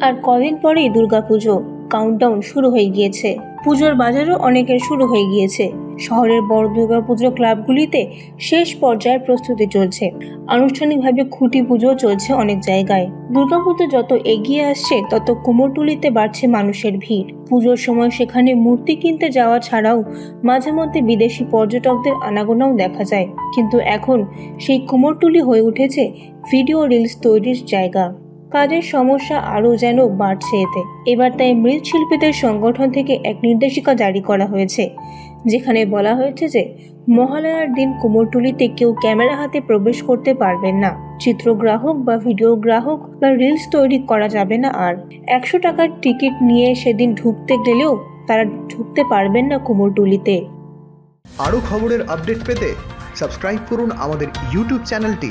আর কদিন পরেই দুর্গাপুজো কাউন্টডাউন শুরু হয়ে গিয়েছে। পুজোর বাজারও অনেকের শুরু হয়ে গিয়েছে। শহরের বড় দুর্গাপুজো ক্লাবগুলিতে শেষ পর্যায়ের প্রস্তুতি চলছে। আনুষ্ঠানিকভাবে খুঁটি পুজো চলছে অনেক জায়গায়। দুর্গাপুজো যত এগিয়ে আসছে, তত কুমোরটুলিতে বাড়ছে মানুষের ভিড়। পুজোর সময় সেখানে মূর্তি কিনতে যাওয়া ছাড়াও মাঝে মধ্যে বিদেশি পর্যটকদের আনাগোনাও দেখা যায়। কিন্তু এখন সেই কুমোরটুলি হয়ে উঠেছে ভিডিও রিলস তৈরির জায়গা। কাজের সমস্যা আরও যেন বাড়ছে এতে। এবার তাই মৃৎশিল্পীদের সংগঠন থেকে এক নির্দেশিকা জারি করা হয়েছে, যেখানে বলা হয়েছে যে, মহালয়ার দিন কুমোরটুলিতে কেউ ক্যামেরা হাতে প্রবেশ করতে পারবেন না। চিত্রগ্রাহক বা ভিডিও গ্রাহক বা রিলস তৈরি করা যাবে না আর। একশো টাকার টিকিট নিয়ে সেদিন ঢুকতে গেলেও তারা ঢুকতে পারবেন না কুমোরটুলিতে। আরও খবরের আপডেট পেতে সাবস্ক্রাইব করুন আমাদের ইউটিউব চ্যানেলটি।